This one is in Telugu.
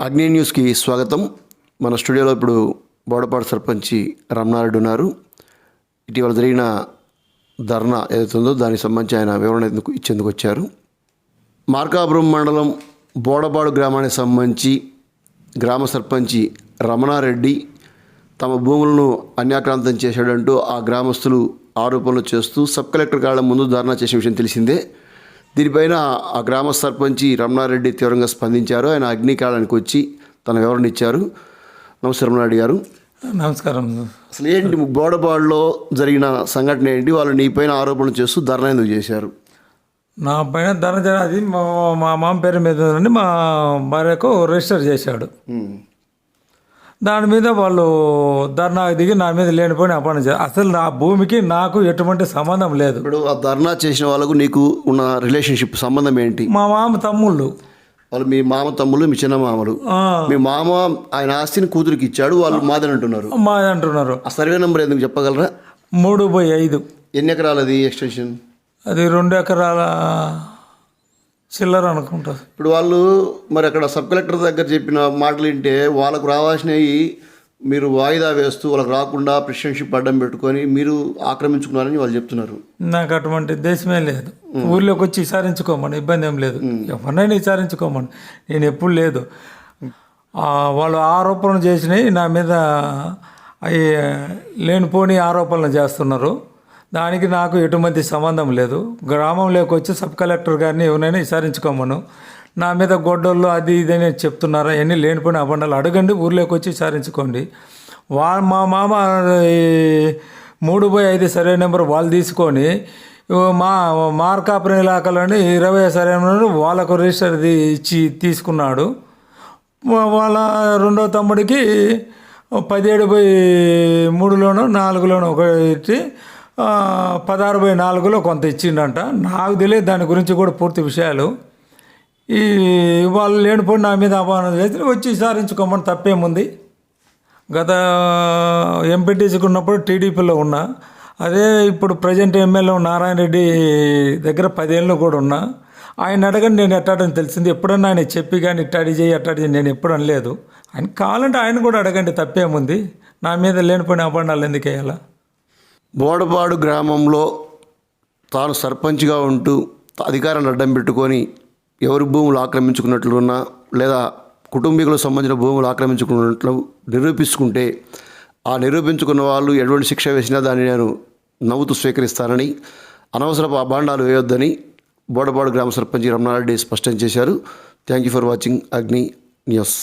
అగ్ని న్యూస్కి స్వాగతం. మన స్టూడియోలో ఇప్పుడు బోడపాడు సర్పంచి రమణారెడ్డి ఉన్నారు. ఇటీవల జరిగిన ధర్నా ఏదైతుందో దానికి సంబంధించి ఆయన వివరణ ఎందుకు ఇచ్చేందుకు వచ్చారు. మార్కాపురం మండలం బోడపాడు గ్రామానికి సంబంధించి గ్రామ సర్పంచి రమణారెడ్డి తమ భూములను అన్యాక్రాంతం చేశాడంటూ ఆ గ్రామస్తులు ఆరోపణలు చేస్తూ సబ్ కలెక్టర్ కాళ్ళ ముందు ధర్నా చేసిన విషయం తెలిసిందే. దీనిపైన ఆ గ్రామ సర్పంచి రమణారెడ్డి తీవ్రంగా స్పందించారు. ఆయన అగ్నికాలానికి వచ్చి తన వివరణ ఇచ్చారు. నమస్తే రమణారెడ్డి గారు. నమస్కారం. అసలు ఏంటి బోడపాడులో జరిగిన సంఘటన ఏంటి? వాళ్ళు నీ పైన ఆరోపణలు చేస్తూ ధర్నా ఎందుకు చేశారు? నా పైన ధన అది మా మా మామ పేరు మీద మా భార్యకు రిజిస్టర్ చేశాడు. దాని మీద వాళ్ళు ధర్నా దిగి నా మీద లేనిపోయిన చేశారు. అసలు నా భూమికి నాకు ఎటువంటి సంబంధం లేదు. ఇప్పుడు ఆ ధర్నా చేసిన వాళ్ళకు నీకు ఉన్న రిలేషన్షిప్ సంబంధం ఏంటి? మా మామ తమ్ముళ్ళు. వాళ్ళు మీ మామ తమ్ముళ్ళు మీ చిన్న మామలు. మీ మామ ఆయన ఆస్తిని కూతురికి ఇచ్చాడు వాళ్ళు మాదని అంటున్నారు. మాది అంటున్నారు. ఆ సర్వే నెంబర్ ఎందుకు చెప్పగలరా? మూడు బై ఐదు. ఎన్ని ఎకరాలు అది ఎక్స్టెన్షన్? అది రెండు ఎకరాల చిల్లర అనుకుంటుంది ఇప్పుడు వాళ్ళు మరి అక్కడ సబ్ కలెక్టర్ దగ్గర చెప్పిన మాటలు వింటే వాళ్ళకు రావాల్సినవి మీరు వాయిదా వేస్తూ వాళ్ళకి రాకుండా ప్రెసిడెన్షిప్ అడ్డం పెట్టుకొని మీరు ఆక్రమించుకున్నారని వాళ్ళు చెప్తున్నారు. నాకు అటువంటి దేశమే లేదు. ఊర్లోకి వచ్చి విచారించుకోమని ఇబ్బంది ఏం లేదు. ఎవరినైనా విచారించుకోమని. నేను ఎప్పుడు లేదు. వాళ్ళు ఆరోపణలు చేసినవి నా మీద అవి లేనిపోని ఆరోపణలు చేస్తున్నారు. దానికి నాకు ఎటువంటి సంబంధం లేదు. గ్రామంలోకి వచ్చి సబ్ కలెక్టర్ గారిని ఎవరైనా విచారించుకోమను. నా మీద గొడ్డళ్ళు అది ఇది అని చెప్తున్నారా? ఎన్ని లేనిపోయిన అబండాలు అడగండి ఊర్లోకి వచ్చి విచారించుకోండి. వా మా మామ ఈ మూడు బై ఐదు సర్వే నెంబర్ వాళ్ళు తీసుకొని మా మార్కాపురం ఇలాకాలోని ఇరవై సర్వే నెంబర్ వాళ్ళకు రిజిస్టర్ ఇచ్చి తీసుకున్నాడు. వాళ్ళ రెండో తమ్ముడికి పదిహేడు బై మూడులోనో నాలుగులోనో ఒకటి పదహారు బై నాలుగులో కొంత ఇచ్చిండంట. నాకు తెలియదు దాని గురించి కూడా పూర్తి విషయాలు. ఈ వాళ్ళు లేనిపోయి నా మీద అపమానం చేస్తే వచ్చి విచారించుకోమని తప్పేముంది. గత ఎంపీటీసీకి ఉన్నప్పుడు టీడీపీలో ఉన్నా అదే ఇప్పుడు ప్రజెంట్ ఎమ్మెల్యే నారాయణ రెడ్డి దగ్గర పదేళ్ళు కూడా ఉన్నా ఆయన అడగండి నేను ఎట్టాడని తెలిసింది. ఎప్పుడన్నా ఆయన చెప్పి కానీ ఇట్టాడి చేయి అట్టాడి చేయి నేను ఎప్పుడు అనలేదు. ఆయన కావాలంటే ఆయన కూడా అడగండి తప్పేముంది. నా మీద లేనిపోయిన అపండాలు ఎందుకు వేయాలా? బోడపాడు గ్రామంలో తాను సర్పంచ్గా ఉంటూ అధికారాన్ని అడ్డం పెట్టుకొని ఎవరి భూములు ఆక్రమించుకున్నట్లున్నా లేదా కుటుంబీకులకు సంబంధించిన భూములు ఆక్రమించుకున్నట్లు నిరూపించుకుంటే ఆ నిరూపించుకున్న వాళ్ళు ఎటువంటి శిక్ష వేసినా దాన్ని నేను నవ్వుతూ స్వీకరిస్తానని అనవసరపు అభాండాలు వేయొద్దని బోడపాడు గ్రామ సర్పంచ్ రమణారెడ్డి స్పష్టం చేశారు. Thank you for watching Agni news